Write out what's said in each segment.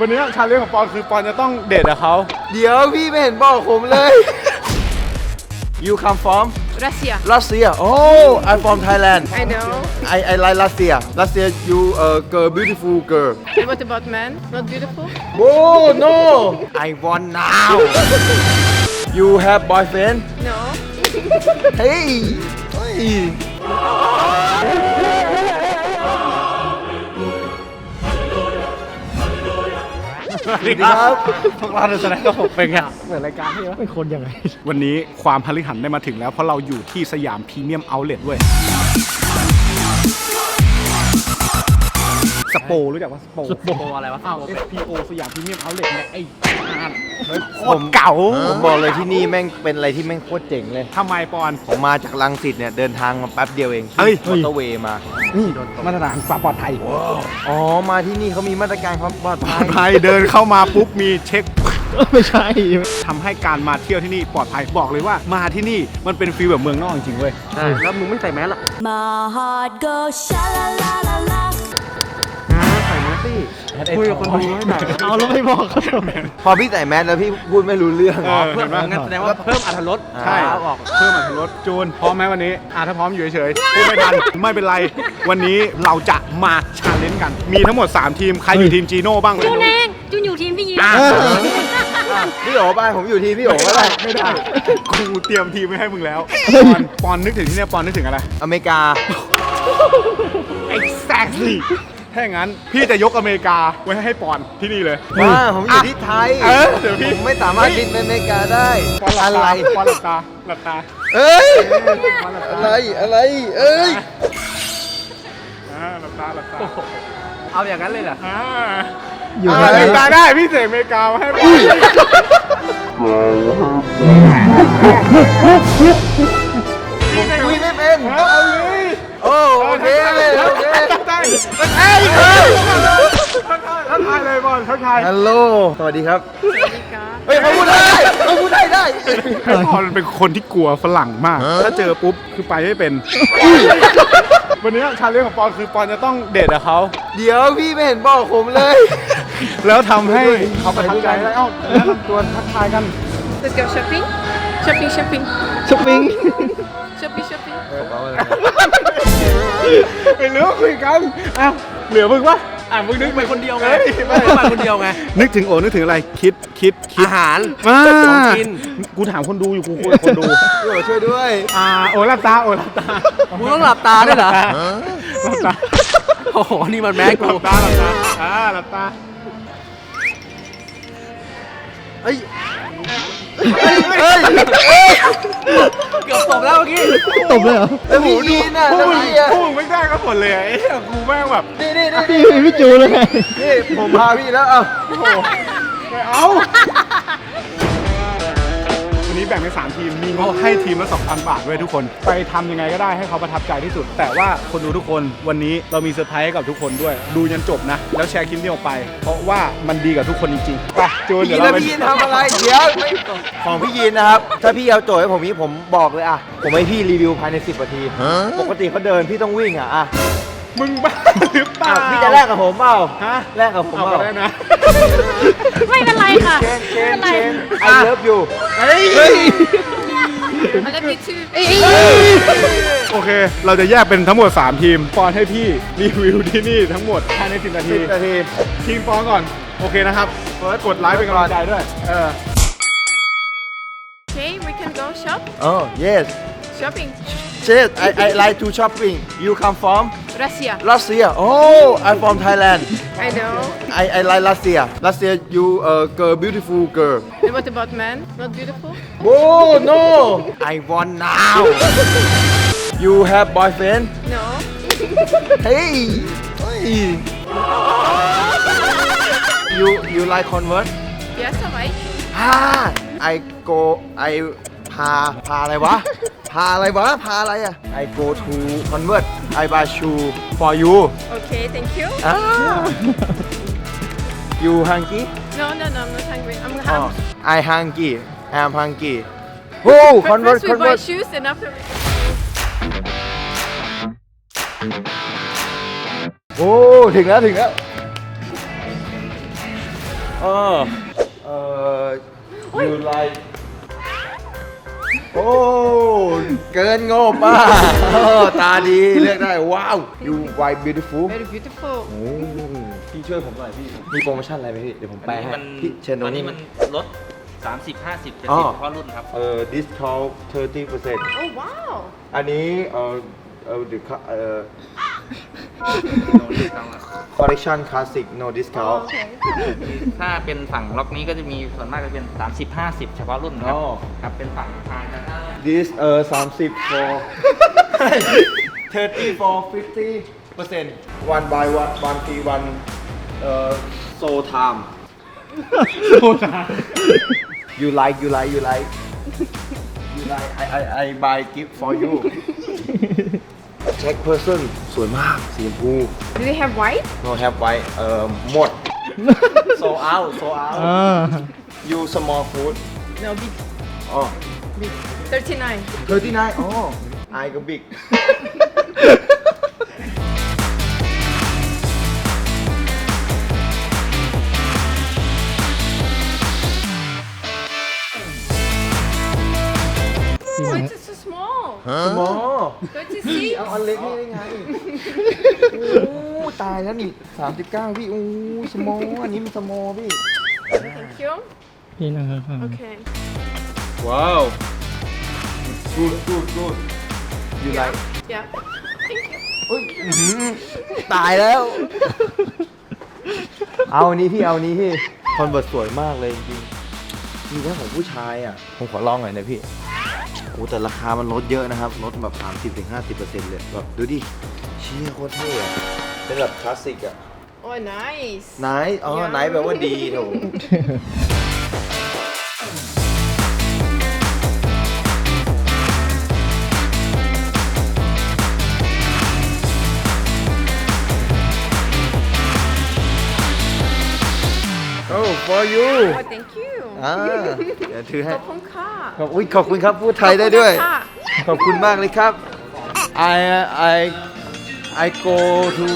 วันนี้ชาเลนจ์ของปอนคือปอนจะต้องเดทกับเขา เดี๋ยวพี่ไม่เห็นบอกผมเลย You come from Russia. Russia Oh I'm from Thailand I know. I I like Russia Russia you a girl beautiful girl And what about men? Not beautiful? Oh no I want now You have boyfriend No. Hey เสวัสดีครับ พวกเราจะแสดงกับผมเป็นไงเหมือนรายการที่เป็นคนยังไง วันนี้ความพลิหันได้มาถึงแล้วเพราะเราอยู่ที่สยามพรีเมียมเอาท์เลทเว้ย สโปรู้จักว่าสโปสโปอะไรวะอ้าว SPO สยามพรีเมียมเอาท์เลทเนี่ยไอ้อ่านโคตรเก่าผมบอกเลยที่นี่แม่งเป็นอะไรที่แม่งโคตรเจ๋งเลย ทำไมปอน ผมมาจากลังสิตเนี่ยเดินทางมาแป๊บเดียวเองเฮ้ย มอเตอร์เวย์มา นี่มาตรฐานความปลอดภัยอ๋อ มาที่นี่เขามีมาตรการความปลอดปลภัอยดภัยเดินเข้ามาปุ๊บมีเช็คไม่ใช่ ทำให้การมาเที่ยวที่นี่ปลอดภัยบอกเลยว่ามาที่นี่มันเป็นฟีลแบบเมืองนอกจริงๆเว้ย แล้วมึงไม่ใส่แมสหรอ My heart goes sha la la la la. คุยกับคนดูให้หน่อยเอาแล้วไม่บอกเขาทำไม พอพี่ใส่แมสแล้วพี่พูดไม่รู้เรื่อง เออเห็นปะ งั้นแสดงว่าเพิ่มอรรถรสใช่เอาออก เพิ่มอรรถรสจูน พร้อมไหมวันนี้ อ่าถ้าพร้อมอยู่เฉยๆพูดไม่ทัน ไม่เป็นไร วันนี้เราจะมาชาเลนจ์กัน มีทั้งหมด 3 ทีม ใครอยู่ทีมจีโน่บ้าง จูนเองจูนอยู่ทีมพี่ยิ้มอะ พี่โอ๋บ้านผมอยู่ที่พี่โอ๋ก็ได้ไม่ได้ กูเตรียมทีมไว้ให้มึงแล้ว ปอนปอนนึกถึงที่เนี่ยปอนนึกถึงอะไร อเมริกา exactly ถ้าอย่างนั้นพี่จะยกอเมริกาไว้ให้ปอนที่นี่เลย ว่าผมอยู่ที่ไทยเออเดี๋ยวพี่ ผมไม่สามารถบินไปอเมริกาได้ปอนหลับอะไร ตาปอนหลับตาหลับตาเอ้ยอะไรอะไร เอ้ย อ่าหลับตาหลับตาเอาอย่างนั้นเลยเหรอ อ่าอยู่อ่าอในเมริกาได้พี่เสกอเมริกามาให้ปอนคุยไม่เป็น เอาเลย โอ้โอเคโอเค ทักทายทักทายทักทายทักทายเลยบอลทักทายฮัลโหล สวัสดีครับ America. เฮ้ยเขาพูดได้เขาพูดได้ได้ไอ้บอลเป็นคนที่กลัวฝรั่งมาก ถ้าเจอปุ๊บคือไปไม่เป็น วันนี้ชาเลนจ์ของปอนคือปอนจะต้องเดทกับเขาเดี๋ยวพี่ไม่เห็นบอกผมเลย แล้วทำให้เขาประทับใจแล้วเอ้าแนะนำตัวทักทายกัน Let's go shopping. Shopping, shopping. ช้อปปิ้ง Shopping, shopping. ไปเรื่องคุยกันอ้าวเหลือมึงปะอะมึงนึกไปคนเดียวไงฮ้ไม่ได้ไปคนเดียวไง นึกถึงโอนึกถึงอะไรคิดคิดคิดอาหารอ่าของกินกูถามคนดูอยู่กูคุยกับคนดูพี่โอ๋ช่วยด้วยอ่าโอลับตาโอลับตามึงต้องหลับตาด้วยเหรอหลับตาโอ้โหนี่มันแมสหกูลับตาหลับตาอ่าหลับตาเฮ้ย เฮ้ยเกือบตบแล้วเมื่อกี้ตบเลยเหรอแล้วพี่ยีนอะพวแล้กวมึงพี่อะพวกมึงไม่ได้ก็ผลเลยไอ้เหี้ยกูแม่งแบบนี่นี่นี่พี่พี่จูเลยนี่ผมพาพี่แล้วเอ้าโอ้โหไม่เอา แบ่งเป็นสามทีม มีงบให้ทีมละ2,000 บาทด้วยทุกคน ไปทำยังไงก็ได้ให้เขาประทับใจที่สุด แต่ว่าคนดูทุกคนวันนี้เรามีเซอร์ไพรส์ให้กับทุกคนด้วย ดูยันจบนะ แล้วแชร์คลิปนี้ออกไป เพราะว่ามันดีกับทุกคนจริงๆไปจูนพี่เดี๋ยียวนเราแล้วไปพี่ยีนทำอะไรเดี๋ยวไม่ของพี่ยีนนะครับ ถ้าพี่เอาโจทย์ให้ผมนี้ผมบอกเลยอะ ผมให้พี่รีวิวภายใน 10นาที ปกติเขาเดินพี่ต้องวิ่งอะอะ มึงบ้าหรือเปล่าอะพี่จะแลกกับผมเปล่าฮะแลกกับผมเอาเปก็ล่าได้นะ ไม่เป็นไรค่ะเชนเชไม่นเป็นไรเชน I love you เฮ้ย I love you too. โอเค เราจะแยกเป็นทั้งหมด 3 ทีม ปอนให้พี่รีวิวที่นี่ทั้งหมดภายใน10นาที10นาทีทีมปอนก่อน โอเคนะครับ กดไลค์เป็นกำลังใจด้วย เออ Okay, we can go shop. อ๋อ yes Shopping. Yes I I like to shopping you come from Russia. Russia oh I'm from Thailand I know. I I like Russia Russia you a girl beautiful girl And what about men? Not beautiful? Oh no I want now You have boyfriend No. Hey Hey You you like convert Yes, alright. อ่า I go I พา พาอะไรวะ พาอะไรวะพาอะไรอะ I go to convert I buy shoe for you Okay, thank you. อ่า You hungry No, no, no, I'm not hungry. I'm อ๋อ hungry. I hungry I'm hungry Oh But convert first we buy convert shoes and after โอ้ถึงแล้วถึงแล้วเออเออ you like โอ้ เกินงบอะเออตาดีเลือกได้ ว้าว you white beautiful Very beautiful. โอ้พี่ช่วยผมหน่อยพี่ มีโปรโมชั่นอะไรไหมพี่ เดี๋ยวผมแปลให้มันพี่เชิญตตรอนงนี้นี้มันลด 30 50 70อ๋อเฉพาะรุ่นครับ เอ่อ discount 30% Oh wow. อันนี้เอ่อเอ่อ the co- เอ่อ no discount ครับ collection classic no Oh, discount okay. ถ้าเป็นฝั่งล็อกนี้ก็จะมีส่วนมากจะเป็น 30 50 เฉพาะรุ่นครับ อ๋อ ครับ เป็นฝั่งทางแต่ถ้า this เอ่อ30 for 30 for 50% one by one one fee one เอ่อ so time โทษนะ you like you like you like you like I I I buy gift for you check person สวยมากสีชมพู Do they have white? no have white เอ่อหมด so out so out you small food No, big. อ๋อ Big. 39. 39อ๋อ I ก็ big small. สมอ 36. เอาอันเล็กนี่ได้ไงโอ้ตายแล้วนี่39พี่โอ้สมออันนี้มันสมอพี่ Thank you. พี่นะครับ Okay. ว้าว good good good you like Yeah. Thank you. อุ้ยอื้อหือตายแล้ว เอาอันนี้พี่เอาอันนี้พี่คอนเวิร์ตสวยมากเลยจริงๆมีแค่ของผู้ชายอะ ผมขอลองหน่อยนะพี่โอ้แต่ราคามันลดเยอะนะครับ ลดแบบ 30-50%เลยแบบดูดิเชี่ยโคตรเท่อะเป็นแบบคลาสสิกอะ Oh, nice. ไนท์อ๋อไนท์แปลว่าดีโถโอ้ for you Oh, thank you. อ่าเดี๋ยวถือให้ ขอบคุณค่ะขอบอุ๊ยขอบคุณครับพูดไทยได้ด้วย ขอบคุณค่ะ ขอบคุณมากเลยครับ I I I go to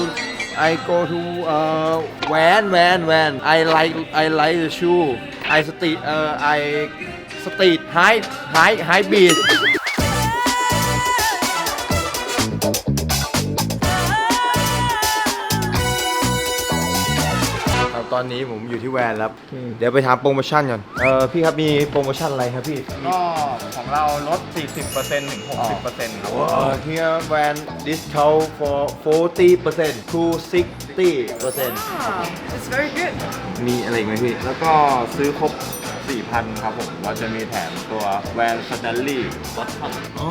I go to uh van van van I like I like the shoe I street เอ่อ I street high high high beat อนนี้ผมอยู่ที่แวนแล้วเดี๋ยวไปถามโปรโมชั่นก่อนเออพี่ครับมีโปรโมชั่นอะไรครับพี่ก็ของเราลด 40%ถึง 60%ครับ Uh, here when discount for 40% to 60% Wow. It's very good. มีอะไรอีกไหมพี่ แล้วก็ซื้อครบ 4,000 ครับผม เราจะมีแถมตัวแวนสแตนลี่บอททอมอ๋อ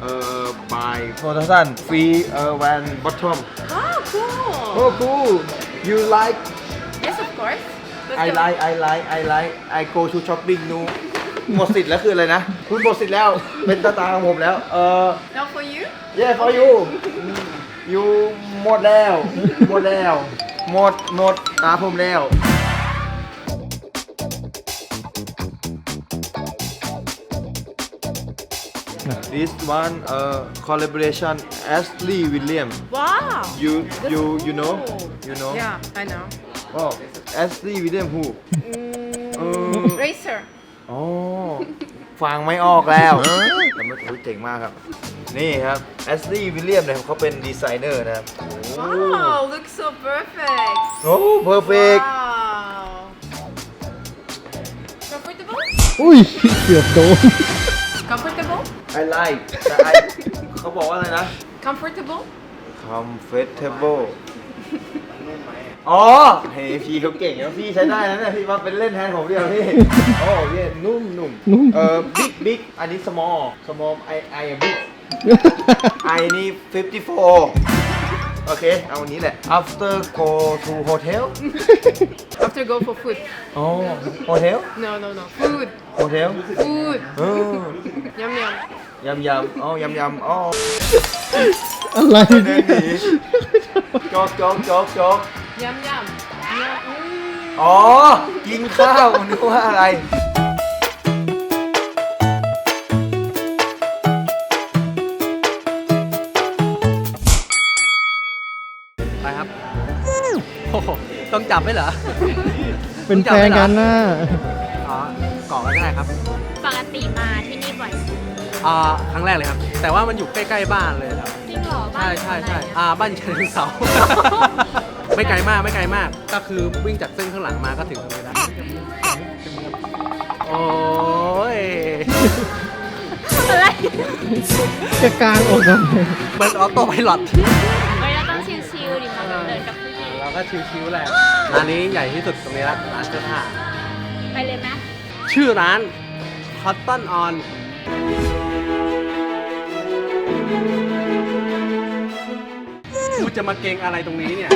เอ่อ by 4,000 free เอ่อ when bottom Wow, cool. oh cool you like Yes, of course. Let's I go. like I like I like I go to shopping new หมดสิทธิ์แล้วคืออะไรนะ คุณหมดสิทธิ์แล้ว เป็นตาตาของผมแล้ว เออ Now for you. yeah for you you หมดแล้ว หมดแล้ว หมด หมด ตาผมแล้ว This one uh collaboration Ashley William Wow. you That's you you know cool. you know Yeah, I know. Oh Ashley William who Mm, Racer. อ๋อฟังไม่ออกแล้วแต่มันเจ๋งมากครับ นี่ครับแอสลี่วิลเลียมเนี่ยเขาเป็นดีไซเนอร์นะครับ Wow, looks so perfect. โอ้เพอร์เฟก Wow. Comfortable? อุ้ยเกือบโดน Comfortable? I like แต่ I เขาบอกว่าอะไรนะ Comfortable? comfortable อ๋อเฮ้ยพี่เขาเก่งนะพี่ใช้ได้นะเนี่ยพี่มาเป็นเล่นแทนผมเดียวพี่โอ้เย่นุ่มนุ่มนุ่มเอ่อ big big อันนี้ small small I I am big I นี่ 54 โอเค เอาอันนี้แหละ after go to hotel After go for food. อ๋อ hotel No, no, no. Food. hotel Food. เออ Yum yum. ยำยำอ๋อยำยำอ๋อ อะไรเดิเนี่ยนหนีโจ๊กโจ๊กโจ๊กโจ๊ก Yum yum. Yum. Mm. อ๋อ กินข้าวนึกว่าอะไร ไปครับโอ้โหต้องจับไหมเหรอเป็นแฟนกันน่ะอ๋อเกาะกันได้ครับ ปกติมาที่นี่บ่อยอ่าครั้งแรกเลยครับ แต่ว่ามันอยู่ใกล้ ๆ บ้านเลย ใช่นใช่ใช่อยู่ไหนอะอ่าบ้านอยู่เชิงเสา ไม่ไกลมากไม่ไกลมาก ก็คือวิ่งจากเส้นข้างหลังมาก็ถึงตรงนี้แล้วโอ้ยอะไรจะกลางอกกันเหมือนออโต้ไพลอตเฮ้ยเราต้องชิลๆดิมาเดินกับผู้หญิงเราก็ชิวๆแหละร้านนี้ใหญ่ที่สุดตรงนี้ละร้านเสื้อผ้าไปเลยไหมชื่อร้าน Cotton On กูจะมาเก่งอะไรตรงนี้เนี่ย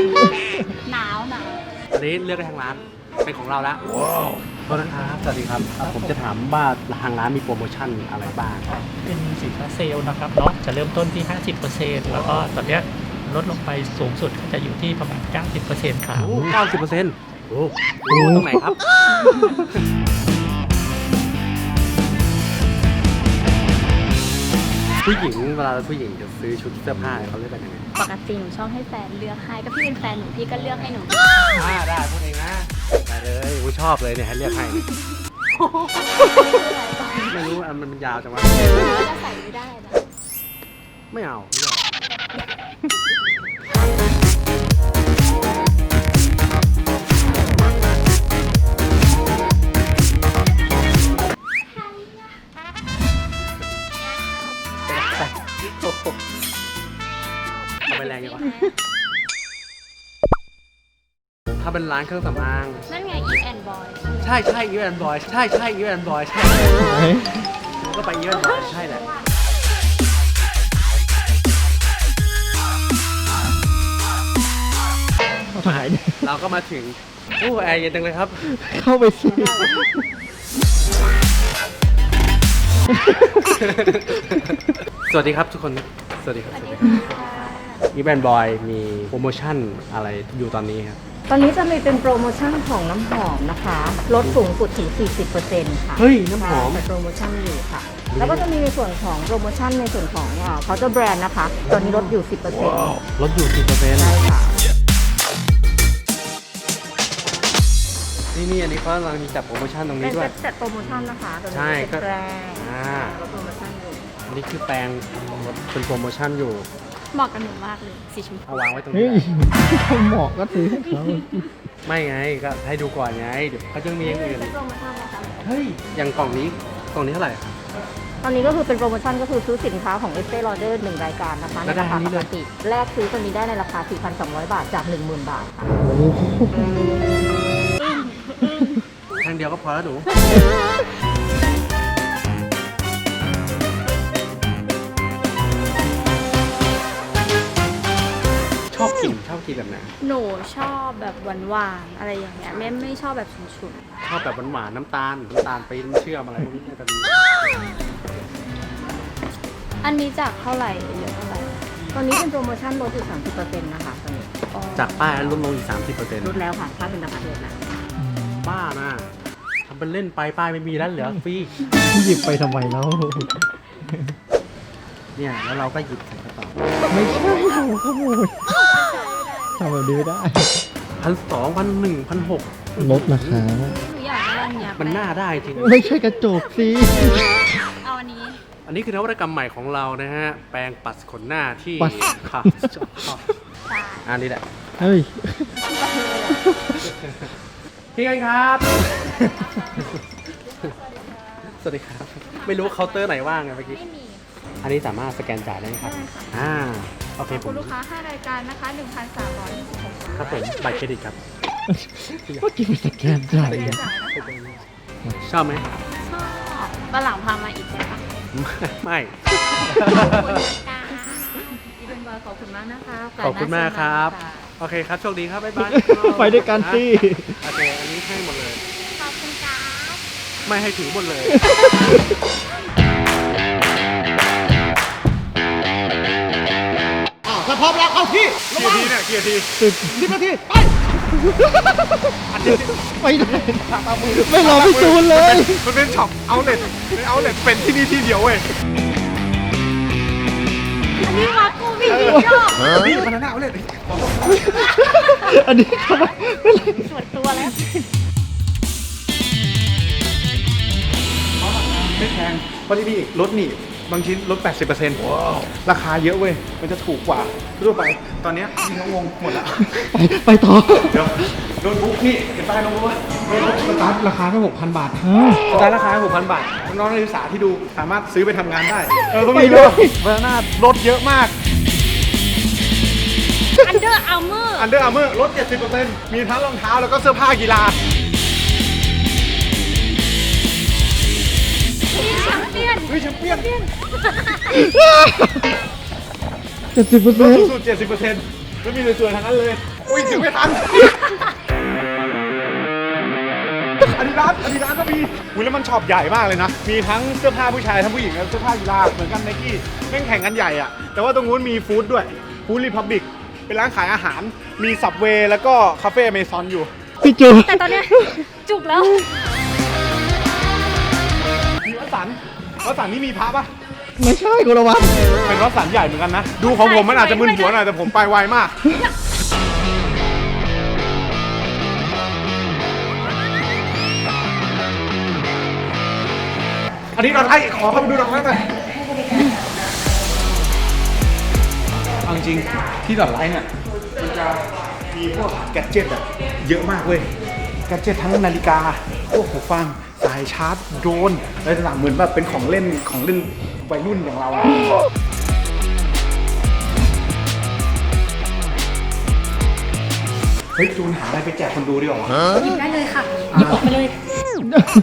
หนาวหนาวอันนี้เลือกได้ทางร้าน เป็นของเราแล้วว้าวโทษนะครับสวัสดีครับ ผมจะถามว่าทางร้านมีโปรโมชั่นอะไรบ้างเป็นสินค้าเซลล์นะครับเนาะจะเริ่มต้นที่ 50%แล้วก็ตอนเนี้ยลดลงไปสูงสุดก็จะอยู่ที่ประมาณ 90%ครับโอ้เก้าสิบเปอร์เซ็นต์โอ้โหตรงไหนครับ ผู้หญิงเวลาผู้หญิงจะซื้อชุดเสื้อผ้าเขาเลือกกันยังไงปกติหนูชอบให้แฟนเลือกให้ก็พี่เป็นแฟนหนูพี่ก็เลือกให้หนูอ่าได้พูดเองนะได้เลยกูชอบเลยเนี่ยให้เลือกให้เนี่ยไม่รู้อันมันยาวจังวะก็ใส่ไม่ได้นะไม่เอาไม่เอา ถ้าเป็นร้านเครื่องสำอาง นั่นไงอีแอนบอยใช่ใช่อีแวนบอยใช่ใช่อีแวนบอยใช่ไหนก็ไปอีแวนบอยใช่แหละเอาถ่ายดิเราก็มาถึงโอ้แอร์เย็นจังเลยครับ เข้าไปสิสวัสดีครับทุกคน สวัสดีครับสวัสดีครับ อีแวนบอยมีโปรโมชั่นอะไรอยู่ตอนนี้ครับ ตอนนี้จะมีเป็นโปรโมชั่นของน้ำหอมนะคะ ลดสูงสุดถึง 40%ค่ะเฮ้ยน้ำหอม ใช่เป็นโปรโมชั่นอยู่ค่ะ แล้วก็จะมีในส่วนของโปรโมชั่นในส่วนของเคาน์เตอร์แบรนด์นะคะ ตอนนี้ลดอยู่ 10%ลดอยู่10%ใช่ค่ะ นี่นี่อันนี้เขากำลังมีจัดโปรโมชั่นตรงเป็นี้นด้วยเซ็ตโปรโมชั่นนะคะตัวนี้ใช่เป็นแบรนด์อ่า ลดโปรโมชั่นอยู่ อันนี้คือแปลงลดเป็นโปรโมชั่นอยู่ เหมาะกับหนูมากเลยสีชมพูเอาวางไว้ตรงเฮ้นี้ยเขาเหมาะก็ถือให้เขาไม่ไงก็ให้ดูก่อนไงเดี๋ยวเขาจะมีอย่างอื่นเป็นโปรโมชั่นนะคะเฮ้ยอย่างกล่องนี้กล่องนี้เท่าไหร่ ตอนนี้ก็คือเป็นโปรโมชั่นก็คือซื้อสินค้าของ e s t e e Lauder หนึ่งรายการนะคะแล้ในวได้ราคาอันนี้ปเลกย ติแลกซื้อตัวนี้ได้ในราคา 4,200 บาทจาก 10,000 บาทค่ะแท่งเดียวก็พอแล้วหนู อบกินชอบกินแบบไหนหนูชอบแบบหวานๆอะไรอย่างเงี้ยไม่ไม่ชอบแบบฉุนชอบแบบหวานๆน้ำตาลน้ำตาลปี๊บน้ำเชื่อมอะไรพวกนี้น่าจะดีๆอันนี้จากเท่าไหร่เหลือเท่าไหร่ตอนนี้เป็นโปรโมชั่นลดอยู่30%นะคะตอนนี้จากป้ายลดลงอีก30เปอร์เซ็นต์ลดแล้วค่ะถ้าเป็นราคาเดิมนะบ้านะทำเป็นเล่นไปป้ายไม่มีแล้วเหลือฟรีหยิบไปทำไมแล้ว เนี่ยแล้วเราก็หยิบใส่กระเป๋าไม่ใช่เราขโมยทำแบบนี้ ไม่ได้พันสองพันหนึ่งพันหกลดราคา หนูอยากได้อันเนี้ยมันน่าได้จริง ไม่ใช่กระจกสิเอาอันนี้ อันนี้คือนวัตกรรมใหม่ของเรานะฮะ แปรงปัดขนหน้าที่ปัดค่ะอันนี้แหละ เฮ้ย พี่กันครับ สวัสดีครับ ไม่รู้เคาน์เตอร์ไหนว่างไงเมื่อกี้ ไม่มี อันนี้สามารถสแกนจ่ายได้ไหมครับ อ่า โอเคผคุมณลูกค้า 5 รายการนะคะ 1,326ครับผมบัตรเครดิตครับ เมื่อกี้ไปสแกนจ่ายเนี่ยชอบไหม ชอบวันหลังพามาอีกได้ปะไม่ขอบคุณนะคะพี่เป็นบอยขอบคุณมากนะคะโสขอบคุณมากครับหน้าเชิญมาค่ะโอเคครับโชคดีครับบ๊ายบายไปด้วยกันสิ โอเค อันนี้ให้หมดเลย ขอบคุณครับ ไม่ให้ถือหมดเลย พร้อมแล้วเอาที่ระวังกียร์ทีเนี่ยเกียร์ทีสิบสินาทีไปไปได้ไม่รอพี่จูนเลย มันเป็นช็อปเอาเล็ตเป็เอาเล็ตเป็นที่นี่ที่เดียวเว้ยนี่วัดกูพี่ชอบนี่มันน่าเอาเล็ตอันนี้ส่วนตัวแล้วไม่แพงเพราะที่นี่รถหนีบ บางชิ้นลด 80%ราคาเยอะเว้ย มันจะถูกกว่าทั่วไป ตอนเนี้ยพี่น้องงงหมดละ ไปไปต่อเดี๋ยวโน้ตบุ๊กนี่เห็นป้ายโน้ตบุ๊กว่าโน้ตบุ๊กสตาร์ทราคาแค่6,000 บาทสตาร์ทราคา6,000 บาท น้องๆนักศึกษาที่ดูสามารถซื้อไปทำงานได้ เออต้องมีด้วยเบอร์หน้ารถเยอะมาก อันเดอร์อาร์เมอร์ อันเดอร์อาร์เมอร์ลด 70%มีทั้งรองเท้าแล้วก็เสื้อผ้ากีฬา เปี้ยนเฮ้ยแชมเปี้ยนเจ็ดสิบเปอร์ลเซ็นดต์สุดๆ70%แล้วมีสวยๆทั้งนั้นเลย อุ้ยถึงไม่ทันอาดิดาสอาดิดาสก็มีอุ้ยแล้วมันช็อปใหญ่มากเลยนะ มีทั้งเสื้อผ้าผู้ชายทั้งผู้หญิงและเสื้อผ้ากีฬาเหมือนกันไนกี้แม่งแข่งกันใหญ่อะแต่ว่าตรงนู้นมีฟู้ดด้วยฟู้ดรีพับบิกเป็นร้านขายอาหาร มีสับเวย์แล้วก็คาเฟ่อเมซอนอยู่พี่จูแต่ตอนเนี้ยจุกแล้วมีวัดสัน วัดสันนี่มีพระปะไม่ใช่คนละวันเป็นวัดสันใหญ่เหมือนกันนะ ดูของผมมันอาจจะมึนหัวหน่อยแต่ผมไปไวมาก อันนี้เราไล่ขอเข้าไปดูดอกไม้หน่อยเอาจริงๆที่ดอทไลท์เนี่ยมันจะมีพวกแกดเจิตอะเยอะมากเว้ย แกดเจิตทั้งนาฬิกาพวกหูฟังสายชาร์จโดรนอะไรต่างๆเหมือนแบบเป็นของเล่นของเล่นวัยรุ่นอย่างเราอะเฮ้ยจูนหาอะไรไปแจกคนดูดีกว่าหยิบได้เลยค่ะหยิบออกไปเลย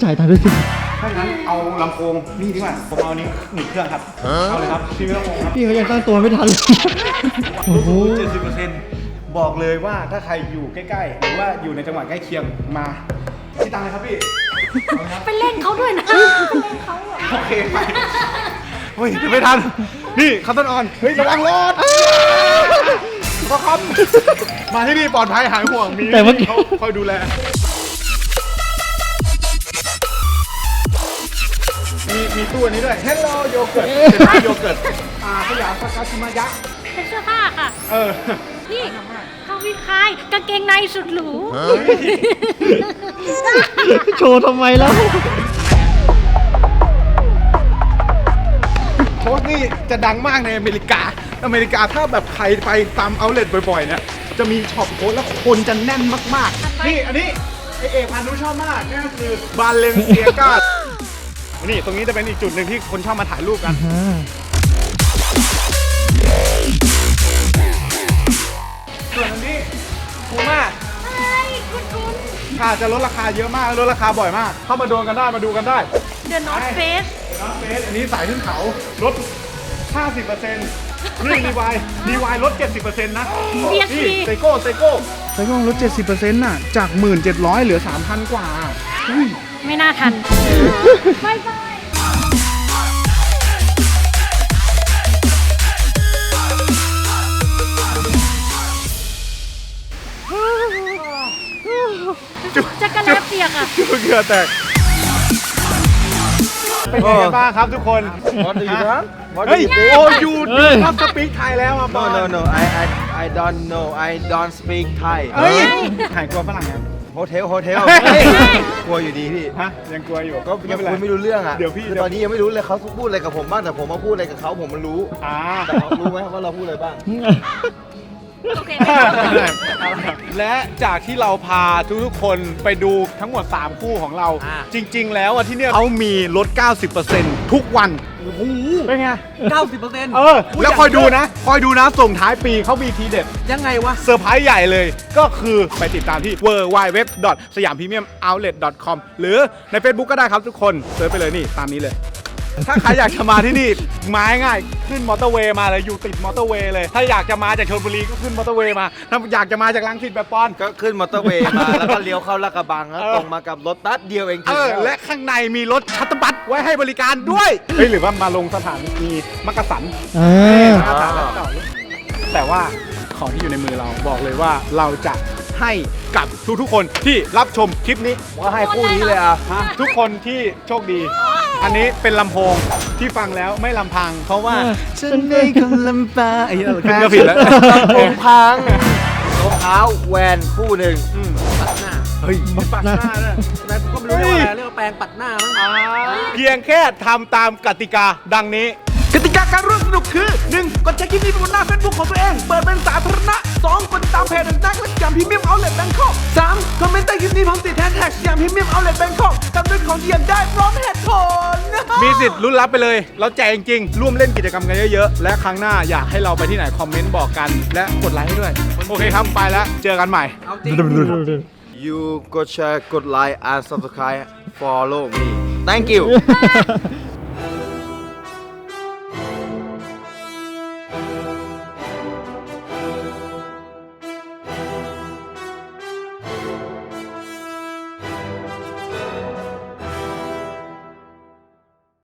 จ่ายตังค์ด้วยสิถ้างั้นเอาลำโพงนี่ดีกว่าผมเอานี้หนึ่งเครื่องครับ เอาเลยครับพี่ไม่ต้องงงครับพี่เขายังตั้งตัวไม่ทันเลยโอ้โหเจ็ดสิบเปอร์เซ็นต์ บอกเลยว่าถ้าใครอยู่ใกล้ๆ หรือว่าอยู่ในจังหวัดใกล้เคียงมาที่ตังเลยครับพี่ไปเล่นเขาด้วยนะโอเคไปเฮ้ยเดี๋ยวไม่ทัน นี่คัตต้นออน เฮ้ยระวังรถพ่อครับมาที่นี่ปลอดภัยหายห่วงมีแต่เมื่อกี้เขาคอยดูแล มีมีตู้อันนี้ด้วย Hello โยเกิร์ตเป็นโยเกิร์ตอ่าสยามสกาชิมายะเป็นเสื้อผ้าค่ะ เออ นี่เขาวิคายกางเกงในสุดหรู โชว์ทำไมแล้วโค้ชนี่จะดังมากในอเมริกา อเมริกาถ้าแบบใครไปตามเอาเล t บ่อยๆ เนี่ย จะมีช็อปโค้ชแล้วคนจะแน่นมากๆ นี่อันนี้ไอเอกพานุชอบมากนี่ก็คือบาเลนเซียกา นี่ตรงนี้จะเป็นอีกจุดหนึ่งที่คนชอบมาถ่ายรูปกันส่วน มากค่ะจะลดราคาเยอะมากลดราคาบ่อยมาก เข้ามาโดนกันได้มาดูกันได้ เดอะนอตเฟสน้องเฟสอันนี้สายขึ้นเขาลด 50%นี่รีวายรีวายลด 70%นะ BSP นี่ไซโก้ไซโก้ไซโก้ลด 70%น่ะ จาก 1,700 เหลือ 3,000 กว่าอุ้ยไม่น่าทัน บายบาย จักรแลเปียกอะจุดเหงื่อแตกเป็นยังไงกันบ้างครับทุกคน What do you want What do เฮ้ย you think โอ้ยูดูทับสปีกไทยแล้วอะบอ No ล no no I I I don't know I don't speak Thai เฮ้ยหายกลัวฝรั่งยังโฮเทลโฮเทลเฮ้ย กลัวอยู่ดีพี่ฮะ ยังกลัวอยู่ก็ยังคุยไม่รู้เรื่องอะเดี๋ยวพี่คือตอนนี้ยังไม่รู้เลยเขาพูดอะไรกับผมบ้างแต่ผมมาพูดอะไรกับเขาผมมันรู้อ่าแต่เขารู้ไหมว่าเราพูดอะไรบ้าง โอเคและจากที่เราพาทุกๆคนไปดูทั้งหมด 3 คู่ของเราอ่าจริง ๆ แล้วอะที่เนี่ยเขามีลด 90%ทุกวันโอ้โหเป็นไง เก้าสิบเปอร์เซ็นต์เออ แล้วคอยดูนะ คอยดูนะ ส่งท้ายปีเขามีทีเด็ด ยังไงวะ เซอร์ไพรส์ใหญ่เลย ก็คือไปติดตามที่ w w w สยามพรีเมียมเอาท์เล .com หรือใน Facebook ก็ได้ครับทุกคนเซิร์ชไปเลยนี่ ตามนี้เลย ถ้าใครอยากจะมาที่นี่มาง่ายๆขึ้นมอเตอร์เวย์มาเลยอยู่ติดมอเตอร์เวย์เลย ถ้าอยากจะมาจากชลบุรีก็ขึ้นมอเตอร์เวย์มา ถ้าอยากจะมาจากลังสิตแบบปอน ก็ขึ้นมอเตอร์เวย์มา แล้วก็เลี้ยวเข้าลาดกระบังแล้วเออ ตรงมากับรถตัดเดียวเองเอถึงอ แล้วและข้างในมีรถชัตเตอร์บัสไว้ให้บริการด้วยเฮ้ยหรือว่ามาลงสถานีมักกะสัน อ่าหน้าตาแบบเก่าแต่ว่าของที่อยู่ในมือเราบอกเลยว่าเราจะให้กับทุกๆคนที่รับชมคลิปนี้ ว่าให้คู่นี้เลยอะฮะทุกคนที่โชคดี อันนี้เป็นลำโพงที่ฟังแล้วไม่ลำพัง เพราะว่าฉันไม่คนลำบากไอ้เหี้ยขึ้นก็ผิดแล้ว ผมพังรองเท้าแวนคู่หนึ่งอืมเฮ้ย ปัดหน้าเนี่ยแต่ก็ไม่รู้เรียกว่าอะไรเรียกว่าแปลงปัดหน้ามั้งเพียงแค่ทำตามกติกาดังนี้ กติกาการร่วมสนุกคือ 1. กดแชร์คลิปนี้บนหน้าเฟซบุ๊กของตัวเอง เปิดเป็นสาธารณะ 2. กด ติดตามเพจนักและสยามพรีเมียมเอาเล t แบงคอก 3. คอมเมนต์ใต้คลิปนี้พร้อมติดแฮชแท็กสยามพรีเมียมเอาเล t แบงคอกทำด้วยของที่อยากได้พร้อมเหตุผลมีสิทธิ์ลุ้นรับไปเลย เราแจกจริงๆร่วมเล่นกิจกรรมกันเยอะๆ และครั้งหน้าอยากให้เราไปที่ไหนคอมเมนต์บอกกัน และกดไลค์ให้ด้วย โอเคครับไปแล้ว เจอกันใหม่ You กดแชร์กดไลค์ and subscribe follow me thank you